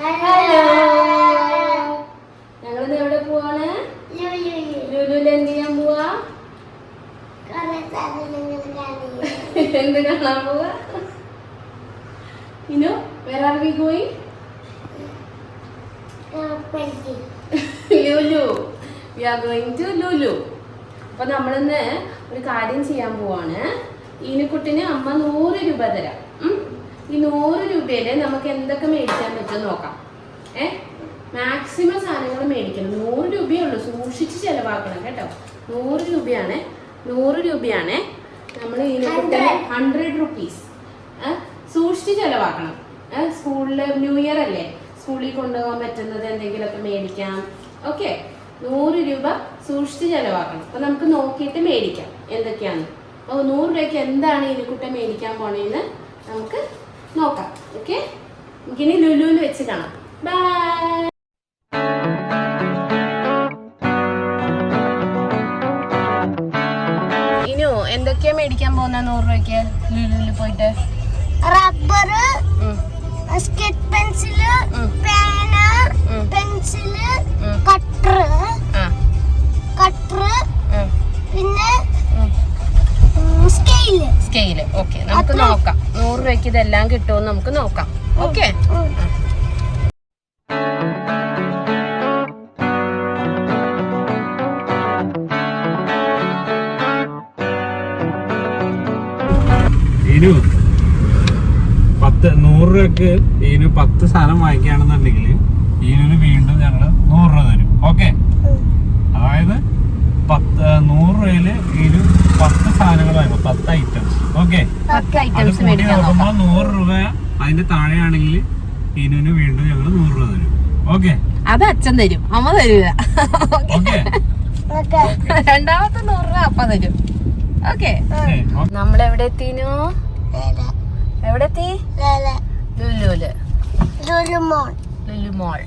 Hello ഞങ്ങളിന്ന് എവിടെ പോവാണ്? ലുലുവിൽ എന്ത് ചെയ്യാൻ പോവാ? എന്ത് കാണാൻ പോവാ? ഇനു where are we going Lulu. We are going to Lulu. അപ്പൊ നമ്മളിന്ന് ഒരു കാര്യം ചെയ്യാൻ പോവാണ്. ഈനുക്കുട്ടിന് അമ്മ നൂറ് രൂപ തരാം. ഈ നൂറ് രൂപയിൽ നമുക്ക് എന്തൊക്കെ മേടിക്കാൻ പറ്റും നോക്കാം. ഏ? മാക്സിമം സാധനങ്ങൾ മേടിക്കണം. നൂറ് രൂപയേ ഉള്ളൂ. സൂക്ഷിച്ച് ചെലവാക്കണം കേട്ടോ. നൂറ് രൂപയാണ്. നൂറ് രൂപയാണ് നമ്മൾ ഈ ഹൺഡ്രഡ് റുപ്പീസ് സൂക്ഷിച്ച് ചെലവാക്കണം. സ്കൂളിൽ ന്യൂ ഇയർ അല്ലേ? സ്കൂളിൽ കൊണ്ടുപോകാൻ പറ്റുന്നത് എന്തെങ്കിലുമൊക്കെ മേടിക്കാം. ഓക്കെ. നൂറ് രൂപ സൂക്ഷിച്ച് ചെലവാക്കണം. അപ്പൊ നമുക്ക് നോക്കിയിട്ട് മേടിക്കാം. എന്തൊക്കെയാണ്? അപ്പോൾ നൂറ് രൂപയ്ക്ക് എന്താണ് ഇനിക്കുട്ട മേടിക്കാൻ പോണേന്ന് നമുക്ക് നോക്കാം ഓക്കെ? നമുക്കിനി ലുലുവിൽ വെച്ച് കാണാം. ബൈ ഇനു എന്തൊക്കെയാ മേടിക്കാൻ പോകുന്ന നൂറ് രൂപയ്ക്ക് ലുലുവിൽ പോയിട്ട്? റബ്ബർ സ്കെച്ച് പെൻസിൽ പേന പെൻസിൽ പെൻസിൽ കട്ടർ കട്ടർ പിന്നെ. സ്കെയിൽ. Scale okay. നമുക്ക് നോക്കാം. നൂറ് രൂപയ്ക്ക് ഇതെല്ലാം കിട്ടുമെന്ന് നമുക്ക് നോക്കാം. ഓക്കെ? പത്ത് നൂറ് രൂപക്ക് ഇതിന് പത്ത് സാധനം വാങ്ങിക്കുകയാണെന്നുണ്ടെങ്കിൽ ഇതിന് വീണ്ടും ഞങ്ങൾ നൂറ് രൂപ തരും. ഓക്കെ? അതായത് പത്ത് നൂറ് രൂപയിൽ ഇതിന് പത്ത് സാധനങ്ങൾ വാങ്ങും പത്ത് ഐറ്റംസ് ഓക്കെ. ഐറ്റംസ് മേടിക്കാൻ നോക്കാം. നൂറ് രൂപ അതിന്റെ താഴെയാണെങ്കിൽ ഇനുവിന് വീണ്ടും ഞങ്ങൾ നൂറ് രൂപ തരും. ഓക്കെ. അത് അച്ഛൻ തരും. അമ്മ തരില്ല രണ്ടാമത്തെ നൂറ് രൂപ അപ്പ തരും. ഓക്കെ. നമ്മൾ എവിടെ എത്തിനു? എവിടെ എത്തി? ലുലുൽ. ലുലുമോൾ ലുലു മോൾ.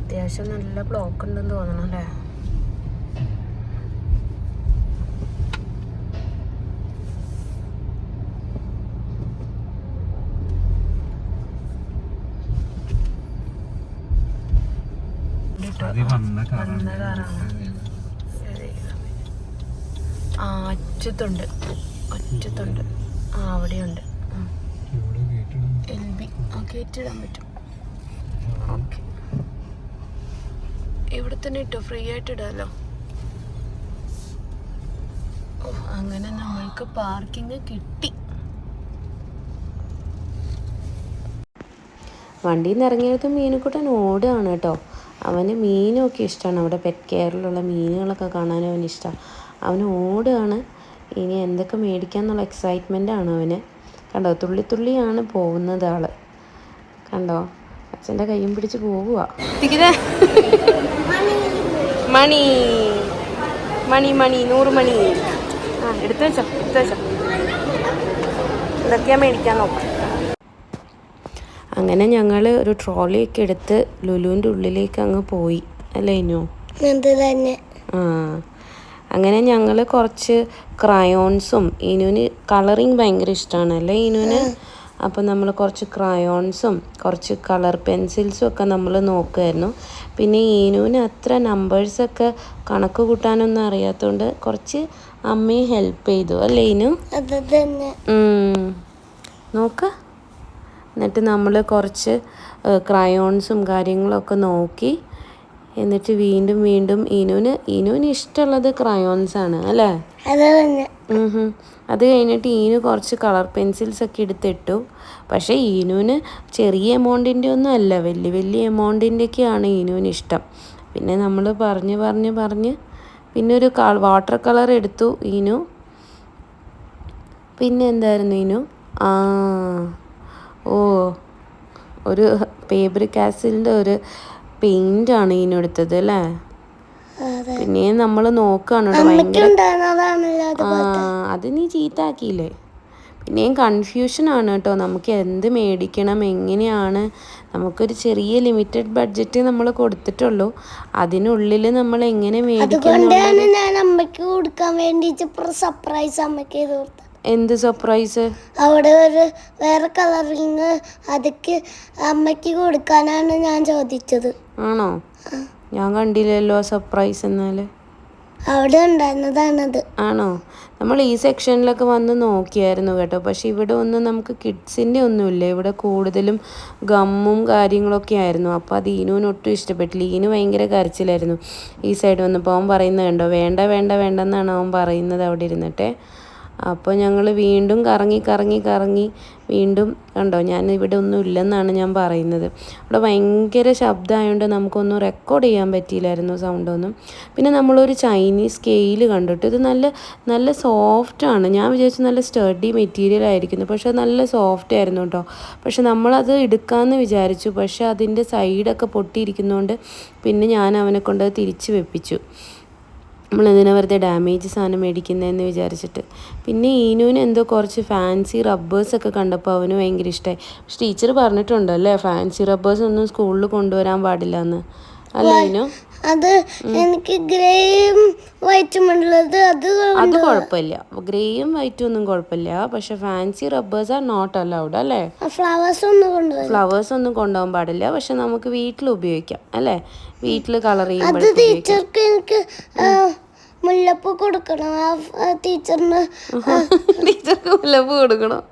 അത്യാവശ്യം നല്ല ബ്ലോക്ക് ഉണ്ടെന്ന് തോന്നണം അല്ലേ? വന്ന കാറാണ്. ആ അറ്റത്തുണ്ട്. അറ്റത്തുണ്ട്. ആ അവിടെയുണ്ട്. L B. ആ കയറ്റിടാൻ പറ്റും. ഓക്കെ. ഇവിടെ തന്നെ ഇട്ടോ? ഫ്രീ ആയിട്ട് ഇടാലോ? അങ്ങനെ നമ്മൾക്ക് പാർക്കിംഗ് കിട്ടി. വണ്ടിയിൽ നിന്ന് ഇറങ്ങിയതും മീനുക്കുട്ടൻ ഓടുകയാണ് കേട്ടോ. അവന് മീനൊക്കെ ഇഷ്ടമാണ് അവിടെ പെറ്റ് കെയറിലുള്ള മീനുകളൊക്കെ കാണാൻ അവന് ഇഷ്ടമാണ് അവന് ഓടുകയാണ്. ഇനി എന്തൊക്കെ മേടിക്കാന്നുള്ള എക്സൈറ്റ്മെന്റ് ആണ് അവന്. കണ്ടോ? തുള്ളി തുള്ളിയാണ് പോകുന്നത് ആൾ. കണ്ടോ? അച്ഛന്റെ കയ്യും പിടിച്ച് പോവുക മണി. മണി മണി നൂറ് മണി. ആ എടുത്തു വെച്ചോ എടുത്തു വെച്ചോ. ഇതൊക്കെയാ മേടിക്കാൻ നോക്കാം. അങ്ങനെ ഞങ്ങൾ ഒരു ട്രോളിയൊക്കെ എടുത്ത് ലുലുവിന്റെ ഉള്ളിലേക്ക് അങ്ങ് പോയി. അല്ലേ ഇനു? തന്നെ? ആ. അങ്ങനെ ഞങ്ങൾ കുറച്ച് ക്രയോൺസും ഇനുവിന് കളറിങ് ഭയങ്കര ഇഷ്ടമാണ് അല്ലേ ഇനുവിന്? അപ്പോൾ നമ്മൾ കുറച്ച് ക്രയോൺസും കുറച്ച് കളർ പെൻസിൽസും ഒക്കെ നമ്മൾ നോക്കുമായിരുന്നു പിന്നെ ഈനുവിന് അത്ര നമ്പേഴ്സൊക്കെ കണക്ക് കൂട്ടാനൊന്നും അറിയാത്തതുകൊണ്ട് കുറച്ച് അമ്മയെ ഹെൽപ്പ് ചെയ്തു. അല്ലേ ഇനു? നോക്ക തന്നെ. ഉം. നോക്ക്. എന്നിട്ട് നമ്മൾ കുറച്ച് ക്രയോൺസും കാര്യങ്ങളൊക്കെ നോക്കി. എന്നിട്ട് വീണ്ടും വീണ്ടും ഇനുവിന് ഇനുവിന് ഇഷ്ടമുള്ളത് ക്രയോൺസ് ആണ് അല്ലേ? അത് കഴിഞ്ഞിട്ട് ഈനു കുറച്ച് കളർ പെൻസിൽസ് ഒക്കെ എടുത്തിട്ടു. പക്ഷേ ഈനുവിന് ചെറിയ എമൗണ്ടിന്റെ ഒന്നും അല്ല വലിയ വലിയ എമൗണ്ടിന്റെയൊക്കെയാണ് ഈനുവിന് ഇഷ്ടം. പിന്നെ നമ്മൾ പറഞ്ഞ് പറഞ്ഞ് പറഞ്ഞ് പിന്നെ ഒരു വാട്ടർ കളർ എടുത്തു ഈനു പിന്നെ എന്തായിരുന്നു ഈനു ആ. ഓ ഒരു പേപ്പർ കാസിലിന്റെ ഒരു പെയിന്റാണ് ഈനു എടുത്തത് അല്ലേ? പിന്നെ നമ്മൾ നോക്കുകയാണ് കേട്ടോ അത് നീ ചീത്താക്കിയില്ലേ? പിന്നെയും കൺഫ്യൂഷൻ ആണ് കേട്ടോ. നമുക്ക് എന്ത് മേടിക്കണം എങ്ങനെയാണ്? നമുക്കൊരു ചെറിയ ലിമിറ്റഡ് ബഡ്ജറ്റ് നമ്മൾ കൊടുത്തിട്ടുള്ളൂ. അതിനുള്ളിൽ നമ്മൾ എങ്ങനെ മേടിക്കണം അതുകൊണ്ടാണ് ഞാൻ അമ്മയ്ക്ക് കൊടുക്കാൻ വേണ്ടിട്ട് സർപ്രൈസ് അമ്മയ്ക്ക് ചെയ്ത് കൊടുത്തത്. എന്ത് സർപ്രൈസ് അവിടെ ഒരു വേറെ കളറിങ് അതൊക്കെ അമ്മയ്ക്ക് കൊടുക്കാനാണ് ഞാൻ ചോദിച്ചത്. ആണോ? ഞാൻ കണ്ടില്ലല്ലോ സർപ്രൈസ് എന്നാൽ അവിടെ ഉണ്ടായിരുന്നതാണത്. ആണോ? നമ്മൾ ഈ സെക്ഷനിലൊക്കെ വന്ന് നോക്കിയായിരുന്നു കേട്ടോ. പക്ഷെ ഇവിടെ ഒന്നും നമുക്ക് കിഡ്സിന്റെ ഒന്നുമില്ല. ഇവിടെ കൂടുതലും ഗമ്മും കാര്യങ്ങളൊക്കെ ആയിരുന്നു. അപ്പോൾ അത് ഈനുവിന് ഒട്ടും ഇഷ്ടപ്പെട്ടില്ല. ഈനു ഭയങ്കര കരച്ചിലായിരുന്നു. ഈ സൈഡ് വന്നപ്പോൾ അവൻ പറയുന്നത് കണ്ടോ? വേണ്ട വേണ്ട വേണ്ടെന്നാണ് അവൻ പറയുന്നത് അവിടെ ഇരുന്നിട്ടെ. അപ്പോൾ ഞങ്ങൾ വീണ്ടും കറങ്ങി കറങ്ങി കറങ്ങി വീണ്ടും കണ്ടോ ഞാൻ ഇവിടെ ഒന്നും ഇല്ലെന്നാണ് ഞാൻ പറയുന്നത്. ഇവിടെ ഭയങ്കര ശബ്ദമായതുകൊണ്ട് നമുക്കൊന്നും റെക്കോർഡ് ചെയ്യാൻ പറ്റിയില്ലായിരുന്നു സൗണ്ടൊന്നും പിന്നെ നമ്മളൊരു ചൈനീസ് സ്കെയിൽ കണ്ടിട്ട് ഇത് നല്ല നല്ല സോഫ്റ്റാണ് ഞാൻ വിചാരിച്ചു നല്ല സ്റ്റഡി മെറ്റീരിയൽ ആയിരിക്കുന്നു പക്ഷെ നല്ല സോഫ്റ്റ് ആയിരുന്നു കേട്ടോ. പക്ഷെ നമ്മളത് എടുക്കാമെന്ന് വിചാരിച്ചു പക്ഷെ അതിന്റെ സൈഡൊക്കെ പൊട്ടിയിരിക്കുന്നതുകൊണ്ട് പിന്നെ ഞാൻ അവനെ കൊണ്ട് തിരിച്ച് വെപ്പിച്ചു. നമ്മൾ എന്തിനാ വെറുതെ ഡാമേജ് സാധനം മേടിക്കുന്നതെന്ന് വിചാരിച്ചിട്ട്. പിന്നെ ഈനുവിന് എന്തോ കുറച്ച് ഫാൻസി റബ്ബേഴ്സൊക്കെ കണ്ടപ്പോൾ അവന് ഭയങ്കര ഇഷ്ടമായി പക്ഷെ ടീച്ചർ പറഞ്ഞിട്ടുണ്ടല്ലേ ഫാൻസി റബ്ബേഴ്സ് ഒന്നും സ്കൂളിൽ കൊണ്ടുവരാൻ പാടില്ല എന്ന് അല്ല ഈനു? അത് എനിക്ക് ഗ്രേയും വൈറ്റും ഉള്ളത് അത് അത് കുഴപ്പമില്ല. ഗ്രേയും വൈറ്റും ഒന്നും കുഴപ്പമില്ല. പക്ഷെ fancy rubbers are not allowed അല്ലേ? ഫ്ലവേഴ്സ് ഒന്നും കൊണ്ടുപോകും ഫ്ലവേഴ്സ് ഒന്നും കൊണ്ടുപോകാൻ പാടില്ല. പക്ഷെ നമുക്ക് വീട്ടിൽ ഉപയോഗിക്കാം അല്ലേ? വീട്ടിൽ കളർ അത് ടീച്ചർക്ക് എനിക്ക് മുല്ലപ്പൂ കൊടുക്കണം. ആ ആ ടീച്ചറിന് ടീച്ചർക്ക് മുല്ലപ്പ് കൊടുക്കണം?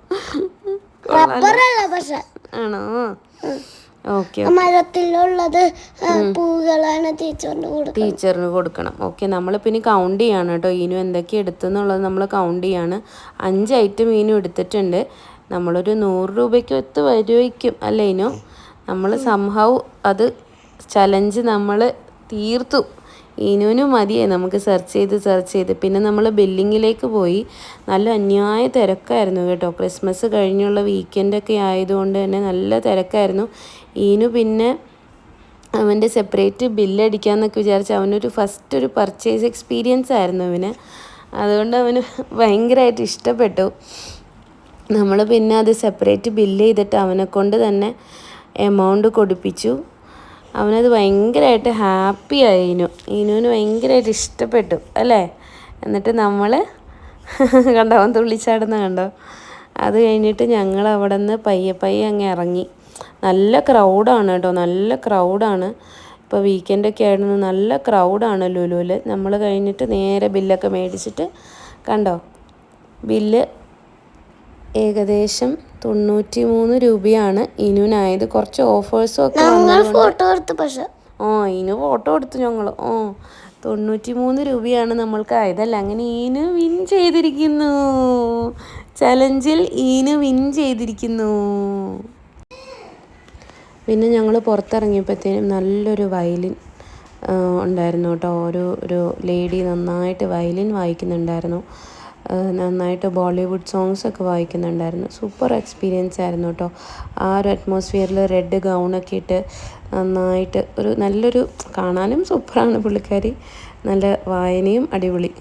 റബ്ബറല്ല പക്ഷെ. ആണോ? മരത്തിലുള്ളത് പൂകളാണ് ടീച്ചറിന് കൊടുക്കുക ടീച്ചറിന് കൊടുക്കണം. ഓക്കെ നമ്മൾ പിന്നെ കൗണ്ട് ചെയ്യാണ് കേട്ടോ. ഇനും എന്തൊക്കെ എടുത്തെന്നുള്ളത് നമ്മൾ കൗണ്ട് ചെയ്യാണ്. അഞ്ച് ഐറ്റം ഇനും എടുത്തിട്ടുണ്ട്. നമ്മളൊരു നൂറ് രൂപയ്ക്ക് ഒത്ത് വരുമായിരിക്കും അല്ലേ ഇനോ? നമ്മൾ സംഭവം അത് ചലഞ്ച് നമ്മൾ തീർത്തു. ഈനുവിന് മതിയായി നമുക്ക് സെർച്ച് ചെയ്ത് സെർച്ച് ചെയ്ത്. പിന്നെ നമ്മൾ ബില്ലിങ്ങിലേക്ക് പോയി. നല്ല അന്യായ തിരക്കായിരുന്നു കേട്ടോ. ക്രിസ്മസ് കഴിഞ്ഞുള്ള വീക്കെൻഡൊക്കെ ആയതുകൊണ്ട് തന്നെ നല്ല തിരക്കായിരുന്നു. ഈനു പിന്നെ അവന്റെ സെപ്പറേറ്റ് ബില്ലടിക്കാന്നൊക്കെ വിചാരിച്ച് അവനൊരു ഫസ്റ്റ് ഒരു പർച്ചേസ് എക്സ്പീരിയൻസ് ആയിരുന്നു അവന്. അതുകൊണ്ട് അവന് ഭയങ്കരമായിട്ട് ഇഷ്ടപ്പെട്ടു. നമ്മൾ പിന്നെ അത് സെപ്പറേറ്റ് ബില്ല് ചെയ്തിട്ട് അവനെ കൊണ്ട് തന്നെ എമൗണ്ട് കൊടുപ്പിച്ചു. അവനത് ഭയങ്കരമായിട്ട് ഹാപ്പി ആയി ഇനു ഇനുവിന് ഭയങ്കരമായിട്ട് ഇഷ്ടപ്പെട്ടു അല്ലേ? എന്നിട്ട് നമ്മൾ കണ്ടോ അവൻ തുള്ളിച്ചാടുന്ന കണ്ടോ? അത് കഴിഞ്ഞിട്ട് ഞങ്ങൾ അവിടെ നിന്ന് പയ്യെ പയ്യെ അങ്ങ് ഇറങ്ങി. നല്ല ക്രൗഡാണ് കേട്ടോ നല്ല ക്രൗഡാണ് ഇപ്പോൾ വീക്കെൻഡൊക്കെ ആയിരുന്നു നല്ല ക്രൗഡാണ് ലുലുവിൽ നമ്മൾ കഴിഞ്ഞിട്ട് നേരെ ബില്ലൊക്കെ മേടിച്ചിട്ട് കണ്ടോ? ബില്ല് ഏകദേശം തൊണ്ണൂറ്റി മൂന്ന് രൂപയാണ്. ഇനുവിനായത്. കുറച്ച് ഓഫേഴ്സും ഒക്കെ ഫോട്ടോ എടുത്തു പക്ഷെ. ഓ ഇനു ഫോട്ടോ എടുത്തു ഞങ്ങൾ ഓ തൊണ്ണൂറ്റി മൂന്ന് രൂപയാണ് നമ്മൾക്ക് ആയതല്ല? അങ്ങനെ ഈനു വിൻ ചെയ്തിരിക്കുന്നു. ചലഞ്ചിൽ ഈനു വിൻ ചെയ്തിരിക്കുന്നു. പിന്നെ ഞങ്ങൾ പുറത്തിറങ്ങിയപ്പോഴത്തേനും നല്ലൊരു വയലിൻ ഉണ്ടായിരുന്നു കേട്ടോ. ഒരു ഒരു ലേഡി നന്നായിട്ട് വയലിൻ വായിക്കുന്നുണ്ടായിരുന്നു. നന്നായിട്ട് ബോളിവുഡ് സോങ്സ് ഒക്കെ വായിക്കുന്നുണ്ടായിരുന്നു. സൂപ്പർ എക്സ്പീരിയൻസ് ആയിരുന്നു കേട്ടോ. ആ ഒരു അറ്റ്മോസ്ഫിയറിൽ റെഡ് ഗൗണൊക്കെ ഇട്ട് നന്നായിട്ട് ഒരു നല്ലൊരു കാണാനും സൂപ്പറാണ് പുള്ളിക്കാരി. നല്ല വായനയും അടിപൊളി.